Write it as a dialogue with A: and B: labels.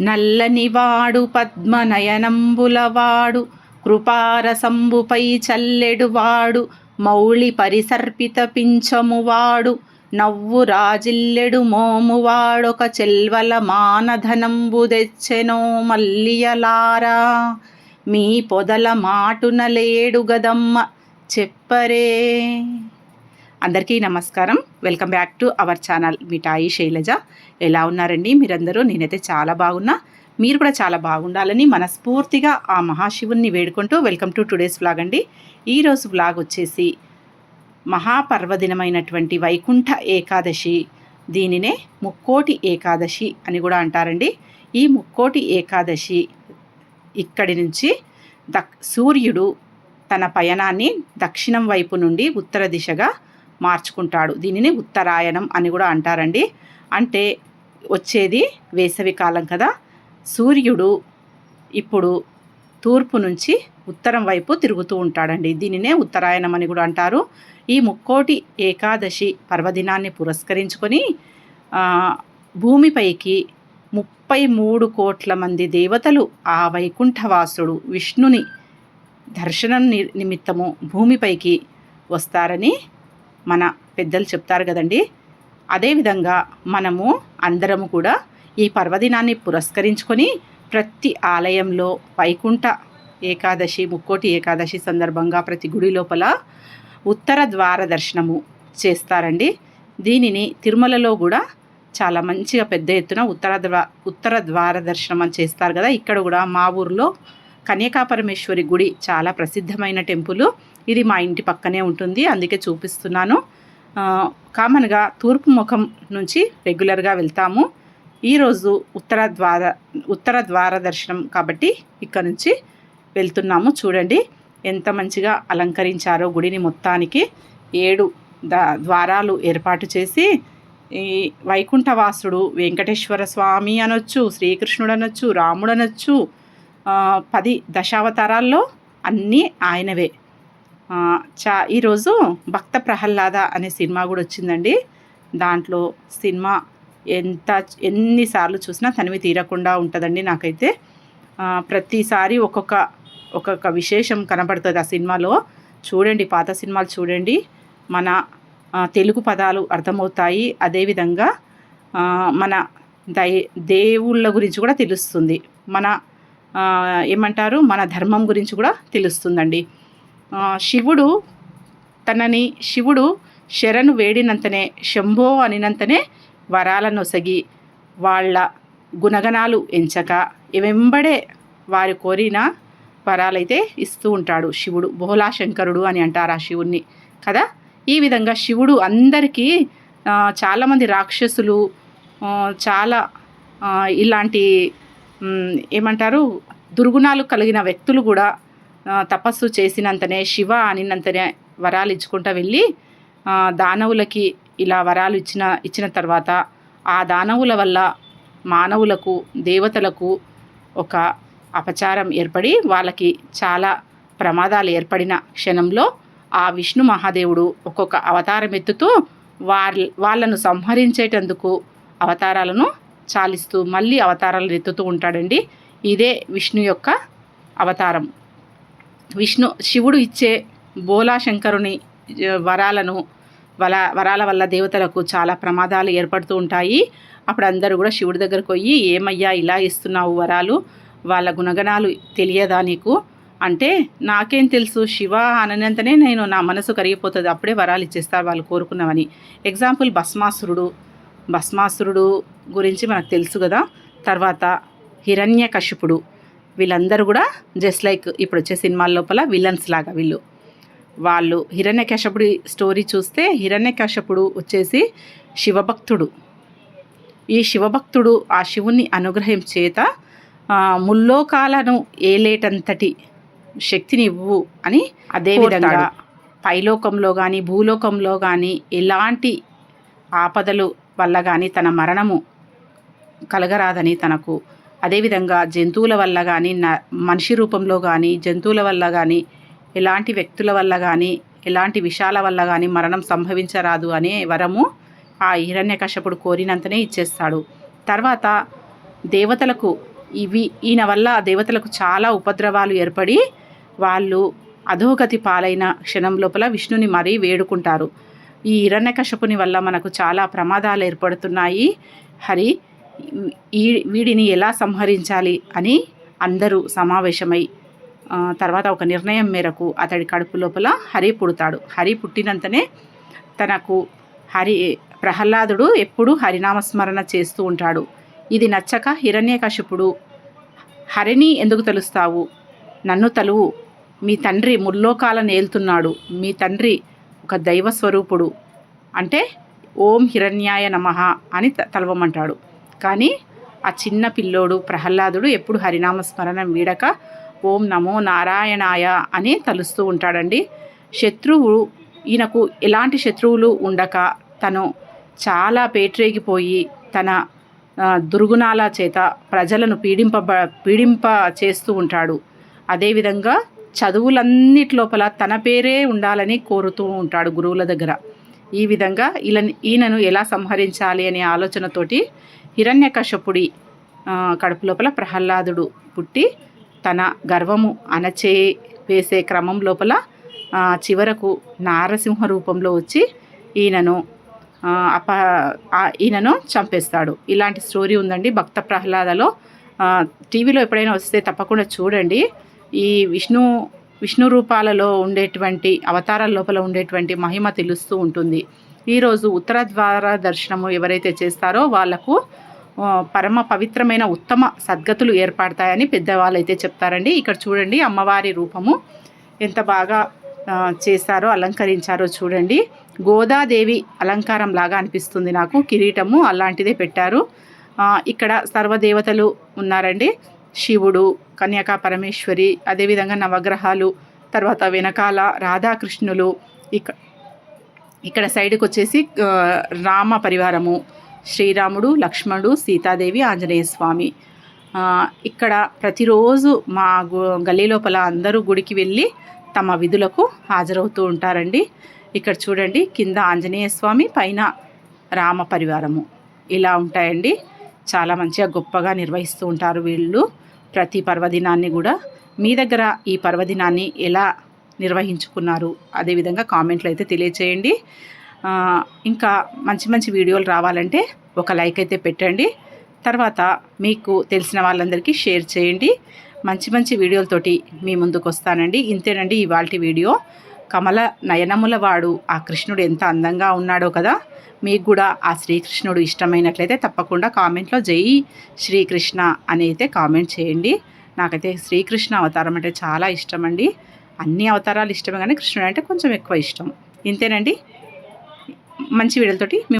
A: నల్లనివాడు పద్మనయనంబులవాడు కృపారసంబుపై చల్లెడువాడు మౌళి పరిసర్పిత పింఛమువాడు నవ్వు రాజిల్లెడు మోమువాడొక చెల్వల మానధనంబు తెచ్చెనో మల్లియలారా. మీ పొదల మాటున లేడు గదమ్మ చెప్పరే. అందరికీ నమస్కారం. Welcome back to our channel Mithai Shailaja. ఎలా ఉన్నారండి మీరందరూ? నేనైతే చాలా బాగున్నా. మీరు కూడా చాలా బాగుండాలని మనస్ఫూర్తిగా ఆ మహాశివుణ్ణి వేడుకుంటూ వెల్కమ్ టు టుడేస్ వ్లాగ్ అండి. ఈరోజు వ్లాగ్ వచ్చేసి మహాపర్వదినమైనటువంటి వైకుంఠ ఏకాదశి దీనినే ముక్కోటి ఏకాదశి అని కూడా అంటారండి. ఈ ముక్కోటి ఏకాదశి ఇక్కడి నుంచి దక్ సూర్యుడు తన పయనాన్ని దక్షిణం వైపు నుండి ఉత్తర దిశగా మార్చుకుంటాడు. దీనిని ఉత్తరాయణం అని కూడా అంటారండి. అంటే వచ్చేది వేసవి కాలం కదా. సూర్యుడు ఇప్పుడు తూర్పు నుంచి ఉత్తరం వైపు తిరుగుతూ ఉంటాడండి. దీనినే ఉత్తరాయణం అని కూడా అంటారు. ఈ ముక్కోటి ఏకాదశి పర్వదినాన్ని పురస్కరించుకొని భూమిపైకి ముప్పై మూడు కోట్ల మంది దేవతలు ఆ వైకుంఠవాసుడు విష్ణుని దర్శనం నిమిత్తము భూమిపైకి వస్తారని మన పెద్దలు చెప్తారు కదండి. అదేవిధంగా మనము అందరము కూడా ఈ పర్వదినాన్ని పురస్కరించుకొని ప్రతి ఆలయంలో వైకుంఠ ఏకాదశి ముక్కోటి ఏకాదశి సందర్భంగా ప్రతి గుడి లోపల ఉత్తర ద్వార దర్శనము చేస్తారండి. దీనిని తిరుమలలో కూడా చాలా మంచిగా పెద్ద ఎత్తున ఉత్తర ద్వా ఉత్తర ద్వార దర్శనం చేస్తారు కదా. ఇక్కడ కూడా మా ఊర్లో కన్యకాపరమేశ్వరి గుడి చాలా ప్రసిద్ధమైన టెంపుల్. ఇది మా ఇంటి పక్కనే ఉంటుంది. అందుకే చూపిస్తున్నాను. కామన్గా తూర్పు ముఖం నుంచి రెగ్యులర్గా వెళ్తాము. ఈరోజు ఉత్తర ద్వార ఉత్తర ద్వార దర్శనం కాబట్టి ఇక్కడ నుంచి వెళ్తున్నాము. చూడండి ఎంత మంచిగా అలంకరించారో గుడిని మొత్తానికి. ఏడు ద్వారాలు ఏర్పాటు చేసి ఈ వైకుంఠవాసుడు వెంకటేశ్వర స్వామి అనొచ్చు శ్రీకృష్ణుడు అనొచ్చు రాముడు అనొచ్చు పది దశావతారాల్లో అన్నీ ఆయనవే. చా ఈరోజు భక్త ప్రహ్లాద అనే సినిమా కూడా వచ్చిందండి. దాంట్లో సినిమా ఎంత ఎన్నిసార్లు చూసినా తనివి తీరకుండా ఉంటుందండి నాకైతే. ప్రతిసారి ఒక్కొక్క ఒక్కొక్క విశేషం కనబడుతుంది ఆ సినిమాలో. చూడండి పాత సినిమాలు చూడండి. మన తెలుగు పదాలు అర్థమవుతాయి. అదేవిధంగా మన దై దేవుళ్ళ గురించి కూడా తెలుస్తుంది. మన ఏమంటారు? మన ధర్మం గురించి కూడా తెలుస్తుందండి. శివుడు తనని శివుడు శరణు వేడినంతనే శంభో అనినంతనే వరాలను ఒసగి వాళ్ళ గుణగణాలు ఎంచక వెంబడే వారు కోరిన వరాలైతే ఇస్తూ ఉంటాడు శివుడు. బోలాశంకరుడు అని అంటారు ఆ శివుణ్ణి కదా? ఈ విధంగా శివుడు అందరికీ చాలామంది రాక్షసులు చాలా ఇలాంటి ఏమంటారు? దుర్గుణాలు కలిగిన వ్యక్తులు కూడా తపస్సు చేసినంతనే శివ అనినంతనే వరాలు ఇచ్చుకుంటూ వెళ్ళి దానవులకి ఇలా వరాలు ఇచ్చిన ఇచ్చిన తర్వాత ఆ దానవుల వల్ల మానవులకు దేవతలకు ఒక అపచారం ఏర్పడి వాళ్ళకి చాలా ప్రమాదాలు ఏర్పడిన క్షణంలో ఆ విష్ణు మహాదేవుడు ఒక్కొక్క అవతారం ఎత్తుతూ వారి వాళ్ళను సంహరించేటందుకు అవతారాలను చాలిస్తూ మళ్ళీ అవతారాలు ఎత్తుతూ ఉంటాడండి. ఇదే విష్ణు యొక్క అవతారం. విష్ణు శివుడు ఇచ్చే బోలాశంకరుని వరాలను వల వరాల వల్ల దేవతలకు చాలా ప్రమాదాలు ఏర్పడుతూ ఉంటాయి. అప్పుడు అందరూ కూడా శివుడి దగ్గరకు పోయి ఏమయ్యా ఇలా ఇస్తున్నావు వరాలు? వాళ్ళ గుణగణాలు తెలియదా నీకు? అంటే నాకేం తెలుసు శివ అననంతనే నేను నా మనసు కరిగిపోతుంది. అప్పుడే వరాలు ఇచ్చేస్తారు వాళ్ళు కోరుకున్నవని. ఎగ్జాంపుల్ భస్మాసురుడు. భస్మాసురుడు గురించి మనకు తెలుసు కదా. తర్వాత హిరణ్య కశిపుడు వీళ్ళందరూ కూడా జస్ట్ లైక్ ఇప్పుడు వచ్చే సినిమాల లోపల విలన్స్ లాగా వీళ్ళు. వాళ్ళు హిరణ్యకశపుడి స్టోరీ చూస్తే హిరణ్యకశపుడు వచ్చేసి శివభక్తుడు. ఈ శివభక్తుడు ఆ శివుని అనుగ్రహం చేత ముల్లోకాలను ఏలేటంతటి శక్తిని ఇవ్వు అని అదేవిధంగా పైలోకంలో కానీ భూలోకంలో కానీ ఎలాంటి ఆపదలు వల్ల కానీ తన మరణము కలగరాదని తనకు. అదేవిధంగా జంతువుల వల్ల కానీ మనిషి రూపంలో కానీ జంతువుల వల్ల కానీ ఎలాంటి వ్యక్తుల వల్ల కానీ ఎలాంటి విషాల వల్ల కానీ మరణం సంభవించరాదు అనే వరము ఆ హిరణ్యకశపుడు కోరినంతనే ఇచ్చేస్తాడు. తర్వాత దేవతలకు ఇవి ఈయన వల్ల దేవతలకు చాలా ఉపద్రవాలు ఏర్పడి వాళ్ళు అధోగతి పాలైన క్షణం లోపల విష్ణుని మరీ వేడుకుంటారు. ఈ హిరణ్యకశపుని వల్ల మనకు చాలా ప్రమాదాలు ఏర్పడుతున్నాయి. హరి ఈ వీడిని ఎలా సంహరించాలి అని అందరూ సమావేశమై తర్వాత ఒక నిర్ణయం మేరకు అతడి కడుపు లోపల హరి పుడతాడు. హరి పుట్టినంతనే తనకు హరి ప్రహ్లాదుడు ఎప్పుడూ హరినామస్మరణ చేస్తూ ఉంటాడు. ఇది నచ్చక హిరణ్యకశిపుడు హరిని ఎందుకు తెలుస్తావు? నన్ను తలువు. మీ తండ్రి ముల్లోకాలను ఏల్తున్నాడు. మీ తండ్రి ఒక దైవ స్వరూపుడు. అంటే ఓం హిరణ్యాయ నమ అని తలవమంటాడు. కానీ ఆ చిన్న పిల్లోడు ప్రహ్లాదుడు ఎప్పుడు హరినామస్మరణ వీడక ఓం నమో నారాయణాయ అని తలుస్తూ ఉంటాడండి. శత్రువు ఈయనకు ఎలాంటి శత్రువులు ఉండక తను చాలా పేట్రేగిపోయి తన దుర్గుణాల చేత ప్రజలను పీడింప పీడింప చేస్తూ ఉంటాడు. అదేవిధంగా చదువులన్నిటి లోపల తన పేరే ఉండాలని కోరుతూ ఉంటాడు గురువుల దగ్గర. ఈ విధంగా ఇలా ఈయనను ఎలా సంహరించాలి అనే ఆలోచనతోటి హిరణ్యకశపుడి కడుపు లోపల ప్రహ్లాదుడు పుట్టి తన గర్వము అణచే వేసే క్రమం లోపల చివరకు నారసింహ రూపంలో వచ్చి ఈయనను అప ఈయనను చంపేస్తాడు. ఇలాంటి స్టోరీ ఉందండి భక్త ప్రహ్లాదలో. టీవీలో ఎప్పుడైనా వస్తే తప్పకుండా చూడండి. ఈ విష్ణు విష్ణు రూపాలలో ఉండేటువంటి అవతారాల లోపల ఉండేటువంటి మహిమ తెలుస్తూ ఉంటుంది. ఈరోజు ఉత్తర ద్వార దర్శనము ఎవరైతే చేస్తారో వాళ్ళకు పరమ పవిత్రమైన ఉత్తమ సద్గతులు ఏర్పడతాయని పెద్దవాళ్ళు అయితే చెప్తారండి. ఇక్కడ చూడండి అమ్మవారి రూపము ఎంత బాగా చేశారో అలంకరించారో చూడండి. గోదాదేవి అలంకారం లాగా అనిపిస్తుంది నాకు. కిరీటము అలాంటిదే పెట్టారు. ఇక్కడ సర్వదేవతలు ఉన్నారండి. శివుడు కన్యాకా పరమేశ్వరి అదేవిధంగా నవగ్రహాలు తర్వాత వెనకాల రాధాకృష్ణులు ఇక ఇక్కడ సైడ్కి వచ్చేసి రామ పరివారము శ్రీరాముడు లక్ష్మణుడు సీతాదేవి ఆంజనేయ స్వామి ఇక్కడ ప్రతిరోజు మా గల్లీ లోపల అందరూ గుడికి వెళ్ళి తమ విధులకు హాజరవుతూ ఉంటారండి. ఇక్కడ చూడండి కింద ఆంజనేయ స్వామి పైన రామ పరివారము. ఇలా ఉంటాయండి. చాలా మంచిగా గొప్పగా నిర్వహిస్తూ ఉంటారు వీళ్ళు. ప్రతి పర్వదినాన్ని కూడా మీ దగ్గర ఈ పర్వదినాన్ని ఎలా నిర్వహించుకున్నారు? అదేవిధంగా కామెంట్లు అయితే తెలియచేయండి. ఇంకా మంచి మంచి వీడియోలు రావాలంటే ఒక లైక్ అయితే పెట్టండి. తర్వాత మీకు తెలిసిన వాళ్ళందరికీ షేర్ చేయండి. మంచి మంచి వీడియోలతోటి మీ ముందుకు వస్తానండి. ఇంతేనండి ఇవాళ వీడియో. కమల నయనముల వాడు ఆ కృష్ణుడు ఎంత అందంగా ఉన్నాడో కదా? మీకు కూడా ఆ శ్రీకృష్ణుడు ఇష్టమైనట్లయితే తప్పకుండా కామెంట్లో జై శ్రీకృష్ణ అని అయితే కామెంట్ చేయండి. నాకైతే శ్రీకృష్ణ అవతారం అంటే చాలా ఇష్టం అండి అన్ని అవతారాలు ఇష్టమే కానీ కృష్ణుడు అంటే కొంచెం ఎక్కువ ఇష్టం. ఇంతేనండి? మంచి వీడియోలతోటి